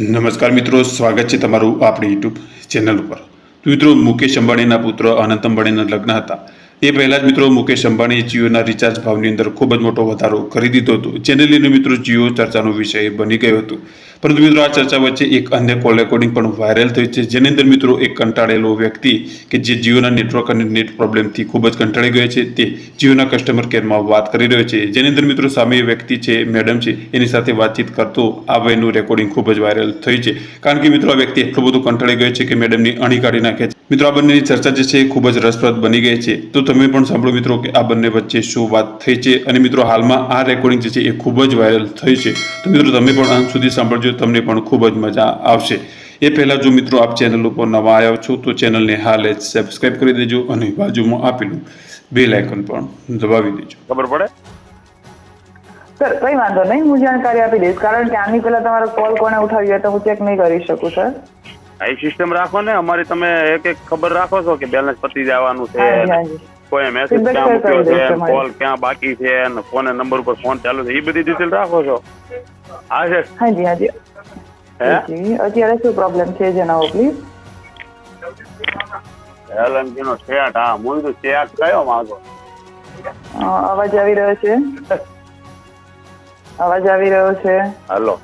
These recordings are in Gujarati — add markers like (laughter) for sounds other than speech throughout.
નમસ્કાર મિત્રો, સ્વાગત છે તમારું આપણી યુટ્યુબ ચેનલ ઉપર. તો મિત્રો, મુકેશ અંબાણીના પુત્ર, અનંત અંબાણીના લગ્ન હતા. એ પહેલા જ મિત્રો મુકેશ અંબાણીએ જીઓના રિચાર્જ ભાવની અંદર ખૂબ જ મોટો વધારો કરી દીધો હતો. જેને લઈને મિત્રો જીઓ ચર્ચાનો વિષય બની ગયો હતો. પરંતુ મિત્રો આ ચર્ચા વચ્ચે એક અન્ય કોલ રેકોર્ડિંગ પણ વાયરલ થઈ છે. જેની અંદર મિત્રો એક કંટાળેલો વ્યક્તિ કે જે જીઓના નેટવર્ક અને નેટ પ્રોબ્લેમથી ખૂબ જ કંટાળી ગયો છે, તે જીઓના કસ્ટમર કેરમાં વાત કરી રહ્યો છે. જેની અંદર મિત્રો સામે વ્યક્તિ છે મેડમ છે, એની સાથે વાતચીત કરતો આ ભાઈનું રેકોર્ડિંગ ખૂબ જ વાયરલ થયું છે. કારણ કે મિત્રો આ વ્યક્તિ એટલો બધો કંટાળી ગયો છે કે મેડમની અણી કાઢી નાખે છે. મિત્રો આ બંનેની ચર્ચા જે છે એ ખૂબ જ રસપ્રદ બની ગઈ છે. તો તમે પણ સાંભળો મિત્રો કે આ બંને વચ્ચે શું વાત થઈ છે અને મિત્રો હાલમાં આ રેકોર્ડિંગ જે છે એ ખૂબ જ વાયરલ થઈ છે. તો મિત્રો તમે પણ અંત સુધી સાંભળજો તમને પણ ખૂબ જ મજા આવશે. એ પહેલાં જો મિત્રો આપ ચેનલ ઉપર નવા આવ્યા છો તો ચેનલને હાલ જ સબસ્ક્રાઇબ કરી દેજો અને બાજુમાં આપેલું બેલ આઇકન પણ દબાવી દેજો. ખબર પડે? સર કઈ વાંધો નહીં હું જાણકારી આપી દઈશ. કારણ કે આની પહેલા તમારો કોલ કોને ઉઠાવ્યો તો હું ચેક નહીં કરી શકું સર. આ સિસ્ટમ રાખો ને અમારી તમે એક એક ખબર રાખો છો કે બેલેન્સ પતી જવાનું છે કોઈ મેસેજ ક્યાં મૂક્યો છે કોલ ક્યાં બાકી છે અને કોને નંબર ઉપર ફોન ચાલુ છે એ બધી ડિટેલ રાખો છો. હા છે? હાજી હાજી. હે? અત્યારે શું પ્રોબ્લેમ છે જણાવો પ્લીઝ એલએનજી નો સેટ હા મૂળ તો સેટ કયો માંગો? અવાજ આવી રહ્યો છે? (laughs) અવાજ આવી રહ્યો છે? હાલો.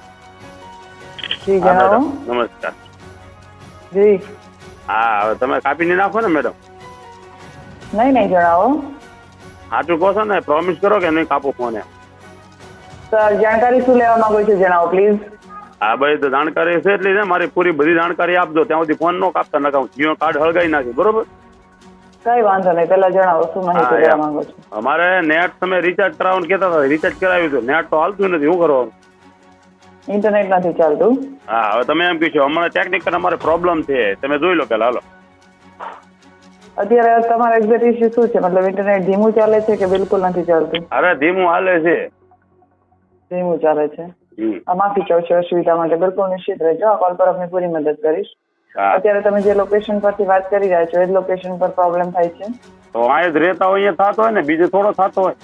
જી હા જણાવો. નમસ્કાર. જી. હા હવે તમે કાપીને નાખો ને મેડમ નહીં નહીં જણાવો. સાચું કહો છો ને પ્રોમિસ કરો કે નહીં કાપો ફોન એમ સર જાણકારી શું લેવા માંગો છો જણાવો પ્લીઝ હા ભાઈ તો જાણકારી છે એટલે મારી પૂરી બધી જાણકારી આપજો. ત્યાં સુધી ફોન નો કાપતા નકામ જીઓ કાર્ડ હળગાઈ નાખી બરોબર? કઈ વાંધો નહીં પેલા જણાવો શું માહિતી લેવા માંગો છો? અમારે નેટ તમે રિચાર્જ કરાવવાનું કહેતા હતા રિચાર્જ કરાવ્યું હતું નેટ તો હાલતું નથી શું કરવાનું? ઇન્ટરનેટ નથી ચાલતું. હા હવે તમે એમ કહેશો હમણાં ટેકનિકલ અમારે પ્રોબ્લેમ છે. તમે જોઈ લો પેલા હાલો. અત્યારે તમારો એક્ઝેક્ટ ઇશ્યુ શું છે? મતલબ ઇન્ટરનેટ ધીમું ચાલે છે કે બિલકુલ નથી ચાલતું? અરે ધીમું હાલે છે. ધીમું ચાલે છે. આ માફી ચાહું છું અસુવિધા માટે. બિલકુલ નિશ્ચિત રહેજો. આ કોલ પર આપની પૂરી મદદ કરીશ. અત્યારે તમે જે લોકેશન પરથી વાત કરી રહ્યા છો એ જ લોકેશન પર પ્રોબ્લેમ થાય છે. તો આ જ રહેતા હોય અહીંયા થતો હોય ને? બીજે થોડો થતો હોય.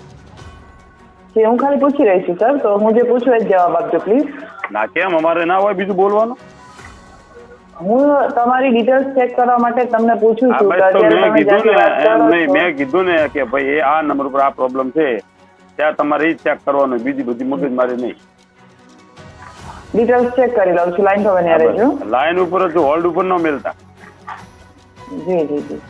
કે હું ખાલી પૂછી રહી છું સર? તો હું જે પૂછું એ જ જવાબ આપજો પ્લીઝ ના કેમ? અમારે ના હોય બીજું બોલવાનું? હું તમારી ડિટેલ્સ ચેક કરવા માટે તમને પૂછું છું મેં કીધું ને એમ નહીં મેં કીધું ને કે ભાઈ આ નંબર ઉપર આ પ્રોબ્લેમ છે ત્યાં તમારે ચેક કરવાનું બીજી બધી મગજ મારી નહીં. ડિટેલ્સ ચેક કરી લઉં છું લાઈન પર બન્યા રહેજો. લાઈન ઉપર જ હોલ્ડ ઉપર ન મેલતા. જી જી જી.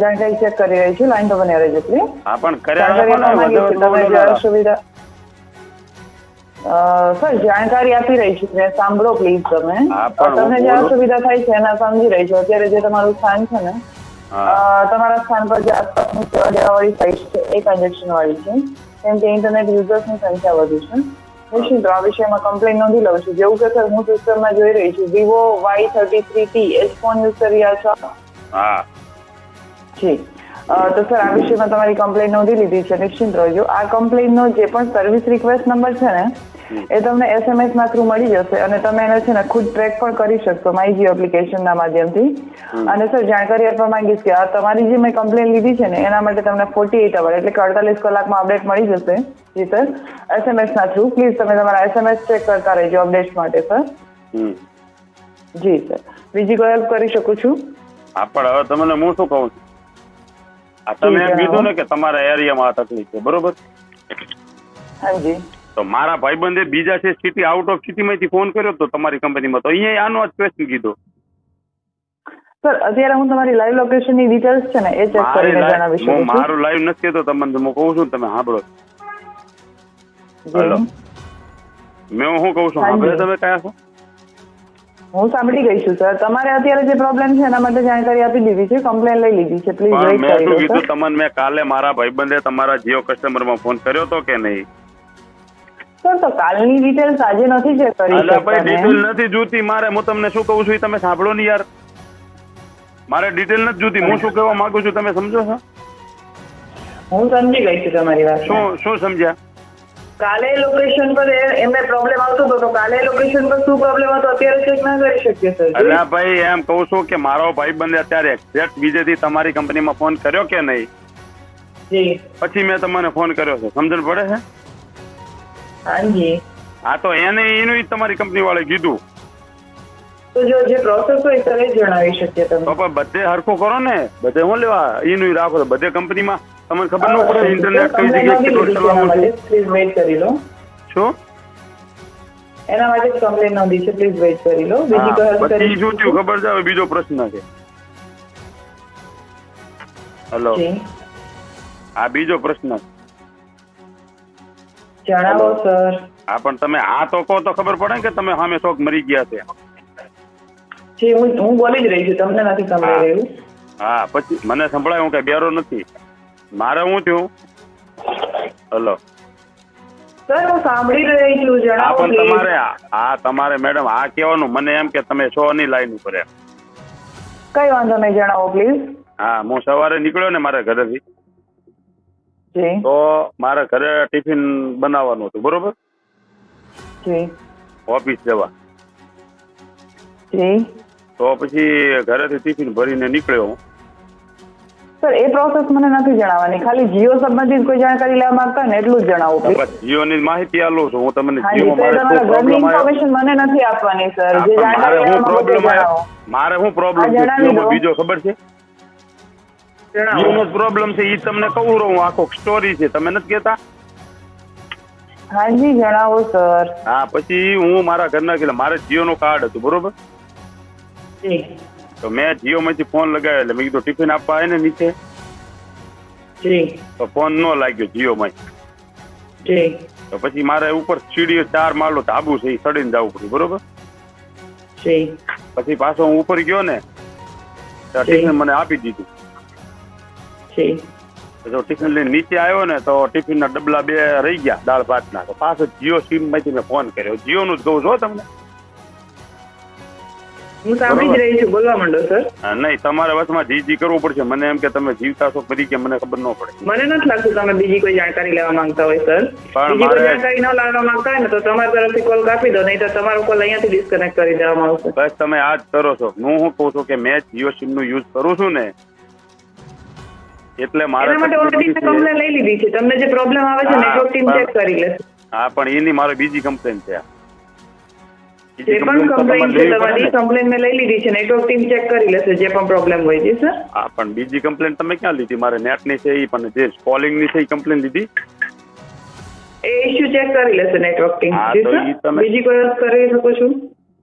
જાણકારી ચેક કરી રહી છું લાઈન તો બન્યા રહેજો પ્લીઝ હા પણ અ, સર જાણકારી આપી રહી છું સાંભળો પ્લીઝ તમે. તમને જે બોલું. અસુવિધા થાય છે એના સમજી રહી છું. અત્યારે જે તમારું સ્થાન છે ને તમારા સ્થાન પર જે આસપાસની સેવા દેવાવાળી સાઇટ છે એ કન્જેક્શન વાળી છે. કેમ કે ઇન્ટરનેટ યુઝર્સની સંખ્યા વધુ છે. નિશ્ચિત આ વિષયમાં કમ્પ્લેન નોંધી લઉં છું. જેવું કે સર હું સિસ્ટમમાં જોઈ રહી છું. Vivo Y thirty three T એ ફોન યુઝ કરી રહ્યા છો? જી. અ, તો સર આ વિષયમાં તમારી કમ્પ્લેન નોંધી લીધી છે નિશ્ચિત રહેજો. આ કમ્પ્લેનનો જે પણ સર્વિસ રિક્વેસ્ટ નંબર છે ને એ તમને એસએમએસ ના થ્રુ મળી જશે અને તમે એને છે ને ખુદ ટ્રેક પણ કરી શકશો માયજી એપ્લિકેશનના માધ્યમથી. અને સર જાણકારી આપવા માંગીશ કે આ તમારી જે મેં કમ્પ્લેન લીધી છે ને એના માટે તમને ફોર્ટી એટ અવર એટલે કે અડતાલીસ કલાકમાં અપડેટ મળી જશે. જી સર. એસએમએસ ના થ્રુ પ્લીઝ તમે તમારા એસએમએસ ચેક કરતા રહેજો અપડેટ માટે સર. જી સર. બીજી કોઈ હેલ્પ કરી શકું છું? હા પણ હવે તમને હું શું કહું છું? તમે એમ કીધું ને કે તમારા એરિયામાં આ તકલીફ છે બરોબર? હાજી. તો મારા ભાઈબંધે બીજા છે સિટી આઉટ ઓફ સિટીમાંથી ફોન કર્યો તો તમારી કંપનીમાં તો અહીંયા આનો જ ક્વેશ્ચન કીધો. સર અત્યારે હું તમારી લાઈવ લોકેશનની ડિટેલ્સ છે ને એ ચેક કરીને જણાવી હું શકું મારું લાઈવ નથી તો તમને હું કહું છું તમે સાંભળો. હેલો મેં હું કહું છું સાંભળે તમે કયા છો? હું સાંભળી ગઈ છું સર તમારે અત્યારે જે પ્રોબ્લેમ છે એના માટે જાણકારી આપી દીધી છે. કમ્પ્લેન લઈ લીધી છે. પ્લીઝ વેઇટ મેં શું કીધું? તમને મેં કાલે મારા ભાઈબંધે તમારા જીઓ કસ્ટમરમાં ફોન કર્યો તો કે નહીં? સર તો કાલની ડિટેલ્સ આજે નથી ચેક કરી અલા ભાઈ ડિટેલ નથી જોતી મારે હું તમને શું કહું છું એ તમે સાંભળો ને યાર. મારે ડિટેલ નથી જોતી હું શું કહેવા માંગુ છું તમે સમજો છો? હું સમજી ગઈ છું તમારી વાત. શું શું સમજ્યા? કાલે લોકેશન પર એમને પ્રોબ્લેમ આવતો હતો તો કાલે લોકેશન પર શું પ્રોબ્લેમ હતો અત્યારે ચેક ના કરી શકીએ સર અલા ભાઈ એમ કહું છું કે મારો ભાઈબંધે અત્યારે એક્ઝેક્ટ બીજેથી તમારી કંપનીમાં ફોન કર્યો કે નહીં? પછી મેં તમને ફોન કર્યો છે. સમજણ પડે છે? હાજી. હા તો એને એનું તમારી કંપની વાળે કીધું. તો જો જે પ્રોસેસ હોય સર એ જણાવી શકીએ તમે. બધે હરખું કરો ને. બધે હું લેવા એનું રાખો બધે કંપનીમાં તમને ખબર ન પડે ઇન્ટરનેટ કઈ જગ્યાએ કેટલો ચલાવવું છે? પ્લીઝ વેઇટ કરી લો. શું? એના માટે કમ્પ્લેન નોંધી છે. પ્લીઝ વેઇટ કરી લો. બીજી કોઈ હા, કરી બીજું શું થયું? ખબર છે? હવે બીજો પ્રશ્ન છે. હેલો આ બીજો પ્રશ્ન જણાવો સર હા પણ તમે આ તો કહો તો ખબર પડે કે તમે સામે શોખ મરી ગયા છે. જી હું હું બોલી જ રહી છું. તમને નથી સંભળાઈ રહ્યું. હા પછી મને સંભળાય હું કઈ બેરો નથી. મારે હું થયું? હલો. સર હું સાંભળી રહી છું આ જણાવો પણ please. તમારે આ- આ તમારે મેડમ આ કહેવાનું મને એમ કે તમે છો ની લાઈન ઉપર એમ. કઈ વાંધો નહીં જણાવો પ્લીઝ હા હું સવારે નીકળ્યો ને મારા ઘરેથી. જી. તો મારા ઘરે ટિફિન બનાવવાનું હતું બરોબર? જી. ઓફિસ જવા. જી. તો પછી ઘરેથી ટિફિન ભરીને નીકળ્યો હું. સર એ પ્રોસેસ મને નથી જણાવવાની. ખાલી જીઓ સંબંધિત કોઈ જાણકારી લેવા માંગતા ને એટલું જ જણાવો. જીઓ ની માહિતી આલું છું. હું તમને હા જી જીઓમાં સર મારે ઇન્ફોર્મેશન મને નથી આપવાની સર. જે મારે તે પ્રોબ્લેમ આવ્યો મારે હું પ્રોબ્લેમ છે. બીજો ખબર છે? જીઓનો પ્રોબ્લેમ છે એ તમને કહું રહું. આખો સ્ટોરી છે. તમે નથી કહેતા હાજી જણાવો સર. હા પછી હું મારા ઘરના કે મારે જીઓનું કાર્ડ હતું બરોબર? જી. તો મેં જીઓ માંથી ફોન લગાવ્યો એટલે મેં કીધું ટિફિન આપવા આવે ને નીચે. તો ફોન ન લાગ્યો જીઓ માંથી તો પછી મારે ઉપર સીડીઓ ચાર માળો ધાબુ છે એ ચડીને જવું પડ્યું બરોબર? પછી પાછો હું ઉપર ગયો ને તો ટિફિન મને આપી દીધું. તો જો ટિફિન લઈને નીચે આવ્યો ને તો ટિફિન ના ડબલા બે રહી ગયા દાળ ભાતના. તો પાછો જીઓ સીમમાંથી મેં ફોન કર્યો. જીઓ નું જ કહું છો તમને. હું સાંભળી જ રહી છું. બોલવા માંડો સર નહીં તમારે વચમાં જી જી કરવું પડશે. મને એમ કે તમે જીવતા છો કરી કે મને ખબર ન પડે. મને નથી લાગતું તમે બીજી કોઈ જાણકારી લેવા માંગતા હોય સર બીજી કોઈ જાણકારી ન લાવવા માંગતા હોય ને તો તમારી તરફથી કોલ કાપી દો નહીં તો તમારો કોલ અહીંયાથી ડિસ્કનેક્ટ કરી દેવામાં આવશે. બસ તમે આ જ કરો છો. હું શું કહું છું કે મેં જીઓ સિમનું યુઝ કરું છું ને એટલે મારે એના માટે ઓલરેડી મેં કમ્પ્લેન લઈ લીધી છે. તમને જે પ્રોબ્લેમ આવે છે નેટવર્ક ટીમ ચેક કરી લેશે. હા પણ એની મારે બીજી કમ્પ્લેન છે. જે પણ કમ્પ્લેન છે તમારી કમ્પ્લેન મેં લઈ લીધી છે. નેટવર્ક ટીમ ચેક કરી લેશે જે પણ પ્રોબ્લેમ હોય છે સર હા પણ બીજી કમ્પ્લેન તમે ક્યાં લીધી? મારે નેટની છે એ પણ જે કોલિંગની છે એ કમ્પ્લેન લીધી? એ ઇશ્યુ ચેક કરી લેશે નેટવર્ક ટીમ બીજી કોઈ વાત કરી શકો છો?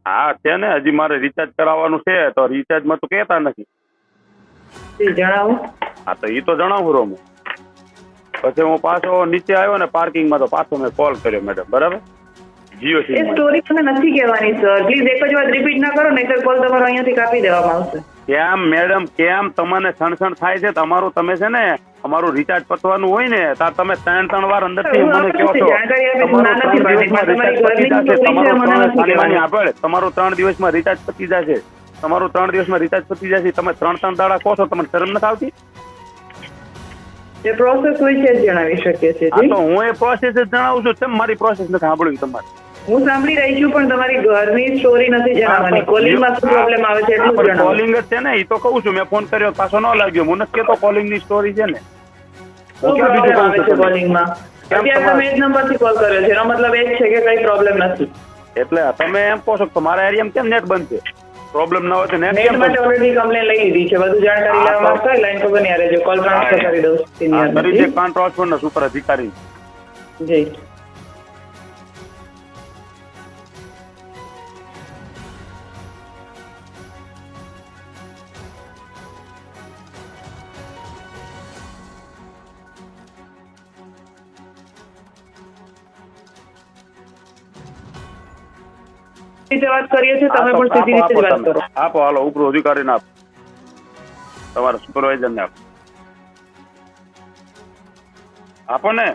હા છે ને હજી મારે રિચાર્જ કરાવવાનું છે તો રિચાર્જમાં તો કહેતા નથી. જણાવો. હા તો એ તો જણાવું હું પછી હું પાછો નીચે આવ્યો ને પાર્કિંગમાં તો પાછો મેં કોલ કર્યો મેડમ બરાબર? જીઓ એ સ્ટોરી મને નથી કહેવાની સર પ્લીઝ એક જ વાત રિપીટ ના કરો નહીતર કોલ તમારો અહીંયાથી કાપી દેવામાં આવશે. કેમ મેડમ કેમ તમને સણસણ થાય છે? તમારું તમે છે ને અમારું રિચાર્જ પતવાનું હોય ને તાર તમે ત્રણ ત્રણ વાર અંદરથી મને કહો છો તમારું ત્રણ દિવસ દિવસમાં રિચાર્જ પતી જશે તમારું ત્રણ દિવસ દિવસમાં રિચાર્જ પતી જશે તમે ત્રણ ત્રણ દાડા કહો છો તમને શરમ નથી આવતી? જે પ્રોસેસ હોય છે જણાવી શકીએ છીએ તો હું એ પ્રોસેસ જણાવું છું કેમ મારી પ્રોસેસ નથી સાંભળવી તમારે? હું સાંભળી રહી છું પણ તમારી ઘરની સ્ટોરી નથી જણાવવાની કોલિંગમાં શું પ્રોબ્લેમ આવે છે એટલું કોલિંગ જ છે ને એ તો કહું છું મેં ફોન કર્યો પાછો ન લાગ્યો. હું નથી કેતો કોલિંગની સ્ટોરી છે ને. શું પ્રોબ્લેમ આવે છે કોલિંગમાં અત્યારે તમે એ જ નંબરથી કોલ કર્યો છે. એનો મતલબ એ જ છે કે કઈ પ્રોબ્લેમ નથી. એટલે તમે એમ કહો છો તમારા મારા એરિયામાં કેમ નેટ બંધ છે? પ્રોબ્લેમ ના હોય તો નેટ કેમ માટે ઓલરેડી કમ્પ્લેન લઈ લીધી છે. બધું જાણકારી લેવા માંગતા હોય લાઈન પર બની રહેજો કોલ ટ્રાન્સફર કરી દઉં સિનિયર કરી દે કાન ટ્રાન્સફર ના સુપર અધિકારી. જી. રીતે વાત કરીએ છીએ તમે પણ સીધી રીતે વાત કરો. આપો હાલો ઉપરો અધિકારી આપો. તમારા સુપરવાઇઝર ને આપો. આપો ને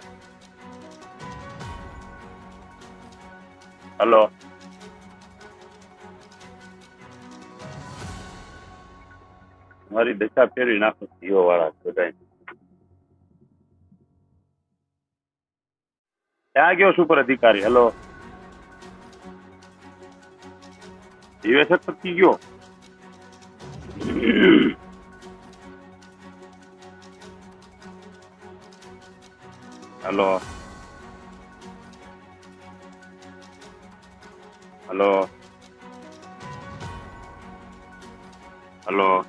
હલો. મારી દશા ફેરવી નાખો જીઓ વાળા બધા ક્યાં ગયો સુપર અધિકારી? હેલો. દિવસે થકી ગયો hello hello hello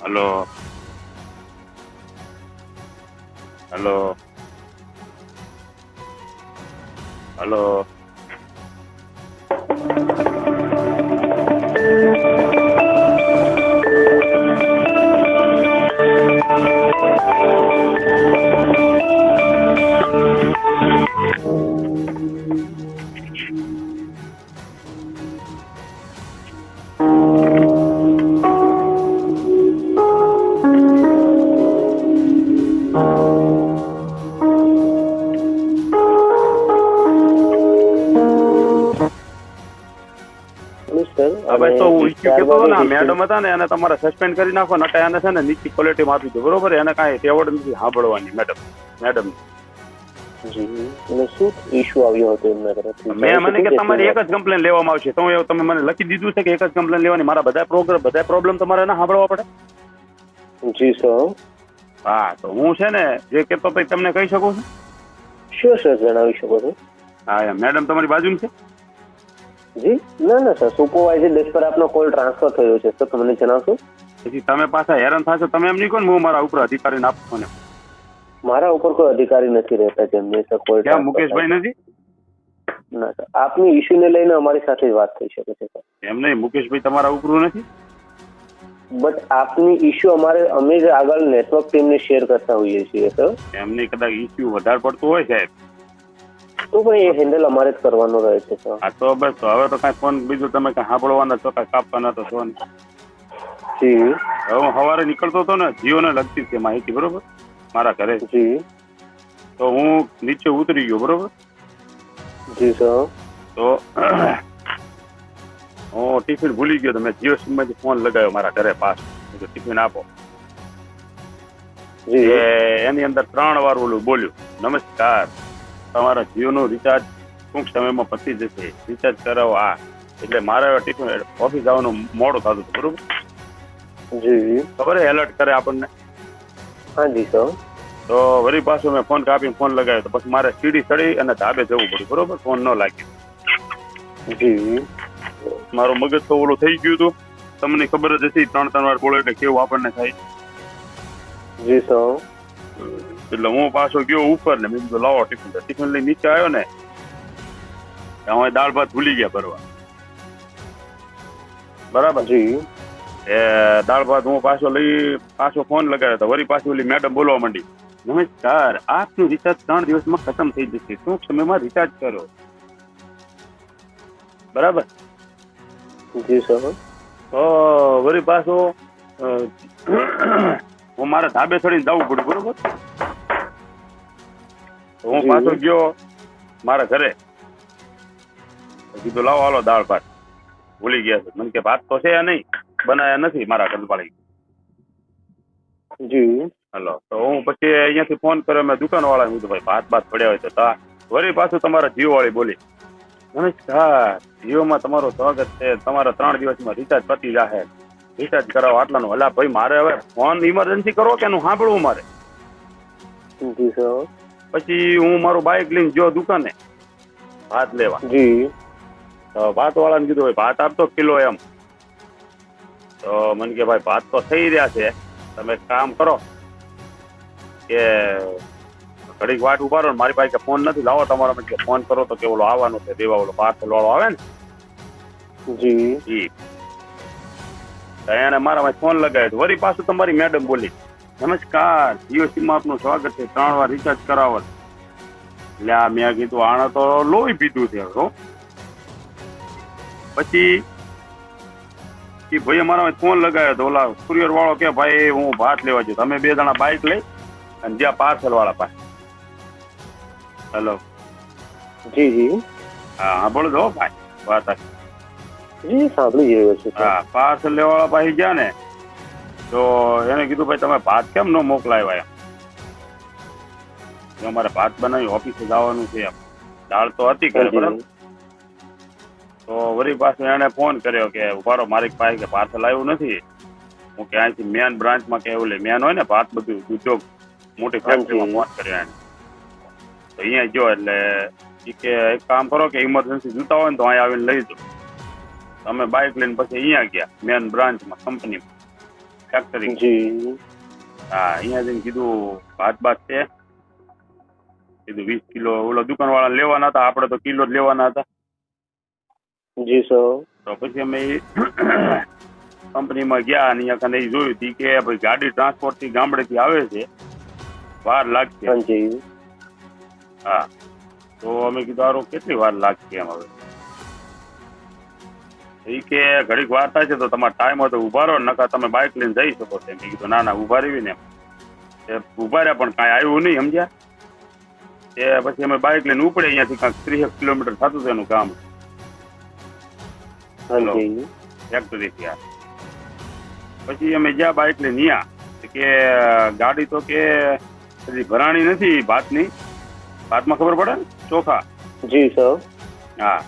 hello hello hello Thank you. હવે તો ઈચ્છું કેતો હતો ને મેડમ હતા ને એને તમારે સસ્પેન્ડ કરી નાખો નકા એને છે ને નીચી ક્વોલિટી આપી દો બરોબર? એને કાંઈ તેવડ નથી સાંભળવાની મેડમ. મેડમ. શું ઇશ્યુ આવ્યો હતો એમના તરફથી? મેં મને કે તમારી એક જ કમ્પ્લેન લેવામાં આવશે. તો તમે મને લખી દીધું છે કે એક જ કમ્પ્લેન લેવાની? મારા બધા પ્રોગ્રામ બધા પ્રોબ્લેમ તમારે ના સાંભળવા પડે? જી સર. હા તો હું છે ને જે હતો તમને કહી શકું છું? શ્યોર સર જણાવી શકો છો. હા મેડમ તમારી બાજુમાં છે? જી? ના ના સર. સુપરવાઇઝર ડેસ્ક પર આપનો કોલ ટ્રાન્સફર થયો છે સર. તમને જણાવશો? પછી તમે પાછા હેરાન થશો. તમે એમ નહીં કહો ને હું મારા ઉપર અધિકારીને આપું મને. મારા ઉપર કોઈ અધિકારી નથી રહેતા જેમને સર ક્યાં મુકેશભાઈ નથી? ના સર. આપની ઇશ્યુને લઈને અમારી સાથે વાત થઈ શકે છે સર. એમ નહીં મુકેશભાઈ તમારા ઉપર નથી? બટ આપની ઇશ્યુ અમારે અમે જ આગળ નેટવર્ક ટીમને શેર કરતા હોઈએ છીએ સર. એમની કદાચ ઇશ્યુ વધારે પડતું હોય સાહેબ. તો ભાઈ એ હેન્ડલ અમારે જ કરવાનો રહે છે હા તો બસ તો હવે તો કાંઈ ફોન બીજું તમે કાંઈ સાંભળવાના છો કાંઈ કાપવાના તો છો નહીં જી. હું સવારે નીકળતો હતો ને જીઓને લગતી છે માહિતી બરોબર? મારા ઘરે. જી. તો હું નીચે ઉતરી ગયો બરોબર? જી સર તો (clears throat) હું ટિફિન ભૂલી ગયો તો મેં જીઓ સિમમાંથી ફોન લગાવ્યો મારા ઘરે પાસ ટિફિન આપો. જી. એ એની અંદર ત્રણ વાર ઓલું બોલ્યું નમસ્કાર. તમારા જીઓનું રિચાર્જ ટૂંક સમયમાં પતી જશે. રિચાર્જ કરાવો આ. એટલે મારે ઓફિસ જવાનું મોડું થતું બરોબર? જી. ખબર એલર્ટ કરે આપણને? હા જી સર તો વળી પાછું મેં ફોન કાપીને ફોન લગાવ્યો તો પછી મારે સીડી ચડી અને ધાબે જવું પડ્યું બરોબર? ફોન ન લાગ્યો. જી. મારું મગજ તો ઓલું થઈ ગયું હતું. તમને ખબર જ હતી ત્રણ ત્રણ વાર બોલો એટલે કેવું આપણને થાય. જી સર એટલે હું પાછો ગયો ઉપર ને મેં કીધું લાવો ટિફિન ટિફિન લઈ નીચે આવ્યો ને અમે દાળ ભાત ભૂલી ગયા ભરવા. બરાબર જી એ દાળ ભાત હું પાછો લઈ પાછો ફોન લગાવ્યો તો વળી પાછી ઓલી મેડમ બોલવા માંડી નમસ્કાર આપનું રિચાર્જ ત્રણ દિવસમાં ખતમ થઈ જશે. શું સમયમાં રિચાર્જ કરો? બરાબર? જી સર. વળી પાછો હું મારા ધાબે ચડીને જવું પડ્યું બરોબર? હું પાછો ગયો મારા ઘરે. કીધું લાવો હાલો દાળ ભાત. ભૂલી ગયા છે. મને કે ભાત તો છે નહીં બનાયા નથી મારા ઘરવાળી જી. હલો તો હું પછી અહીંયાથી ફોન કર્યો મેં દુકાન વાળા કીધું ભાઈ ભાત ભાત પડ્યા હોય તો તા. વળી પાછું તમારા જીઓ વાળી બોલી નમસ્કાર જીઓમાં તમારું સ્વાગત છે. તમારા ત્રણ દિવસમાં રિચાર્જ પતી જાહે. રિચાર્જ કરાવો. આટલાનું હલા ભાઈ મારે હવે ફોન ઇમરજન્સી કરો કે એનું સાંભળવું મારે? જી સર પછી હું મારું બાઇક લઈને જો દુકાને ભાત લેવા. જી. ભાત વાળાને કીધું ભાઈ ભાત આપતો કિલો એમ. તો મને કે ભાઈ ભાત તો થઈ રહ્યા છે. તમે કામ કરો કે ઘડીક વાટ ઊભા રહો ને મારી પાસે ફોન નથી. લાવો તમારા મને ફોન કરો તો કે ઓલો આવવાનો છે દેવા ઓલો ભાત લોળો આવે ને. જી. જી એને મારા ફોન લગાવ્યો. વળી પાછું તમારી મેડમ બોલી નમસ્કાર. જીઓ માં આપનું સ્વાગત છે. ત્રણ વાર રિચાર્જ કરાવો. એટલે આ મેં કીધું આણે તો લોહી પીધું છે હો. પછી એ ભાઈ મારા ફોન લગાવ્યો તો ઓલા કુરિયર વાળો કે ભાઈ હું ભાત લેવા જઉં તમે બે જણા બાઇક લઈ અને જ્યાં પાર્સલ વાળા પાસે. હેલો જી જી. હા હા બોલો છો ભાઈ. વાત જી સાંભળી રહ્યો છું હા પાર્સલ લેવાળા પાસે ગયા ને તો એને કીધું ભાઈ તમે ભાત કેમ ન મોકલાવ્યા એમ? અમારે ભાત બનાવી ઓફિસે જવાનું છે એમ. દાળ તો હતી ઘરે બરાબર? તો વળી પાછું એને ફોન કર્યો કે ઉભારો મારી પાસે કે પાર્સલ આવ્યું નથી. હું કે અહીંથી મેન બ્રાન્ચમાં કે એવું મેન હોય ને ભાત બધું ઉદ્યોગ મોટી ફેક્ટરીમાં ફોન કર્યો એને તો અહીંયા જો એટલે કે એક કામ કરો કે ઇમરજન્સી જોતા હોય ને તો અહીંયા આવીને લઈ જાઓ. તમે બાઇક લઈને પછી અહીંયા ગયા મેન બ્રાન્ચમાં કંપનીમાં ફેક્ટરી જી. હા અહીંયા જઈને કીધું ભાત ભાત છે. કીધું વીસ કિલો ઓલો દુકાન વાળા લેવાના હતા આપણે તો કિલો જ લેવાના હતા. જી સર તો પછી અમે (clears throat) કંપનીમાં ગયા અને અહીંયા કને જોયું હતી કે ભાઈ ગાડી ટ્રાન્સપોર્ટથી ગામડેથી આવે છે. વાર લાગશે. હા તો અમે કીધું આરો કેટલી વાર લાગશે એમ હવે? ઈ કે ઘડીક વાર થાય છે તો તમારો ટાઈમ હોય તો ઊભા રહો નકા તમે બાઇક લઈને જઈ શકો છો. મેં કીધું ના ના ઊભા રહી ને એ ઊભા રહ્યા પણ કાંઈ આવ્યું નહીં સમજ્યા? એ પછી અમે બાઇક લઈને ઉપડે અહીંયાથી કાંઈક ત્રીસ કિલોમીટર થતું હતું એનું કામ. હેલો ફેક્ટરી આ પછી અમે જ્યાં બાઇક લઈને ત્યાં કે ગાડી તો કે ભરાણી નથી ભાતની. ભાતમાં ખબર પડે ચોખા. જી સર હા.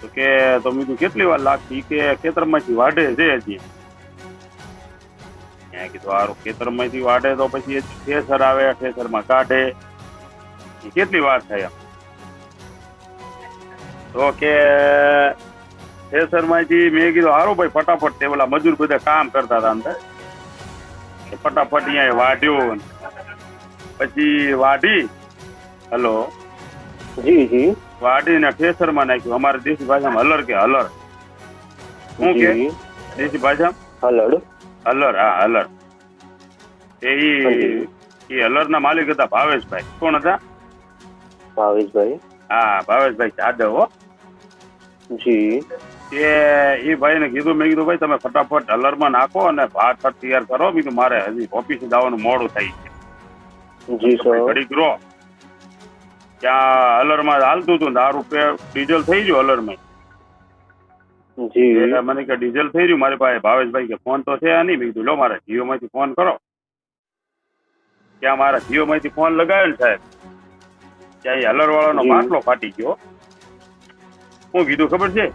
તો કે તો કીધું કેટલી વાર લાગશે? ઈ કે ખેતરમાંથી વાઢે છે હજી. મેં કીધું સારું ખેતરમાંથી વાઢે તો પછી ઠેસર આવે, ઠેસરમાં કાઢે. કેટલી વાર થાય તો કે ઠેસરમાંથી મેં કીધું સારું ભાઈ, ફટાફટ તે પેલા મજૂર બધા કામ કરતા હતા અંદર. ફટાફટ અહીંયા વાઢ્યો પછી વાઢી. હલો. જી જી. વાડીને ઠેસરમાં નાખ્યું. અમારે દેશી ભાષામાં હલર કે હલર. શું કે? દેશી ભાષામાં હલર. હલર હા હલર. એ હાજી. હલરના માલિક હતા ભાવેશભાઈ. કોણ હતા? ભાવેશભાઈ. હા ભાવેશભાઈ જાદવ હો. જી. એ એ ભાઈને કીધું મેં કીધું ભાઈ તમે ફટાફટ હલરમાં નાખો અને ભાત તૈયાર કરો. બીજું મારે હજી ઓફિસે જવાનું મોડું થાય છે જી સર. ઘડીક રહો. ત્યાં અલરમાં હાલતું હતું દારૂ ડીઝલ થઈ ગયું અલરમાં. જી. એટલે મને કે ડીઝલ થઈ રહ્યું મારી પાસે ભાવેશભાઈ કે ફોન તો છે નહીં. મેં કીધું લો મારા જીઓ માંથી ફોન કરો. ત્યાં મારા જીઓ માંથી ફોન લગાવ્યો ને સાહેબ. ત્યાં એ હલર વાળાનો. બાટલો ફાટી ગયો. હું કીધું ખબર છે?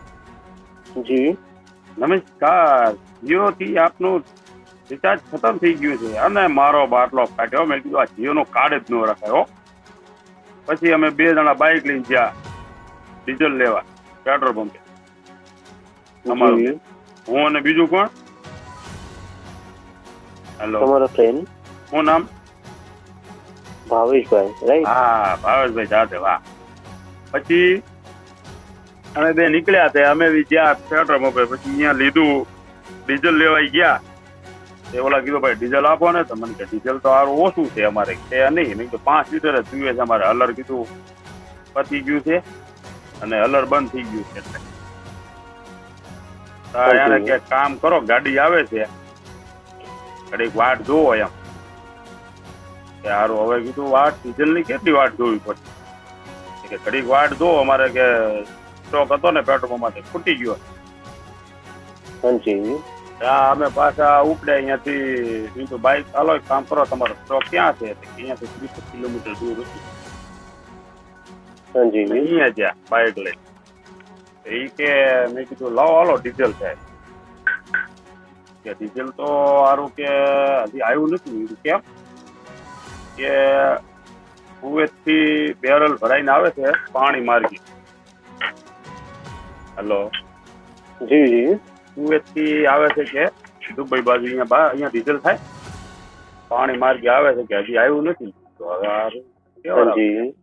જી. નમસ્કાર જીઓ થી આપનું રિચાર્જ ખતમ થઈ ગયું છે અને મારો બાટલો ફાટ્યો. મેં કીધું આ જીઓ નો કાર્ડ જ ન રખાયો પછી અમે બે જણા બાઇક લઈને ગયા. ડીઝલ લેવા. પેટ્રોલ પંપે અમારું. હું અને બીજું કોણ? હેલો તમારો ફ્રેન્ડ શું નામ? ભાવેશભાઈ રાઈટ હા ભાવેશભાઈ જાતે વાહ. પછી અમે બે નીકળ્યા હતા અમે બી ગયા પેટ્રોલ પંપે પછી અહીંયા લીધું. ડીઝલ લેવાઈ ગયા. તે ઓલા કીધું ભાઈ ડીઝલ આપો ને. તો મને કે ડીઝલ તો સારું ઓછું છે અમારે છે નહીં. મેં કે પાંચ લીટર જ પીવે છે અમારે. અલર કીધું પતી ગયું છે અને અલર બંધ થઈ ગયું છે. એટલે એને કે કામ કરો ગાડી આવે છે. ઘડીક વાટ જોવો એમ. કે સારું હવે કીધું વાટ ડીઝલની કેટલી વાટ જોવી પડશે? કે ઘડીક વાટ જોવો અમારે કે સ્ટોક હતો ને પેટ્રોલમાંથી ફૂટી ગયો. સમજી ત્યાં અમે પાછા ઉપડે અહીંયાથી કીધું બાઈક ચાલો એક કામ કરો તમારો. સ્ટોક ક્યાં છે? અહીંયાથી ત્રીસ કિલોમીટર દૂર હતું હાજી. અહીંયા જ્યાં બાઇક લઈ. એ કે મેં કીધું લાવો હાલો ડીઝલ છે. કે ડીઝલ તો સારું કે હજી આવ્યું નથી. કેમ? કે કુવેતથી બેરલ ભરાઈને આવે છે પાણી માર્ગી હેલો. જી જી. કુવેતથી આવે છે કે દુબઈ બાજુ અહીંયા અહીંયા ડીઝલ થાય. પાણી માર્ગે આવે છે કે હજી આવ્યું નથી. તો હવે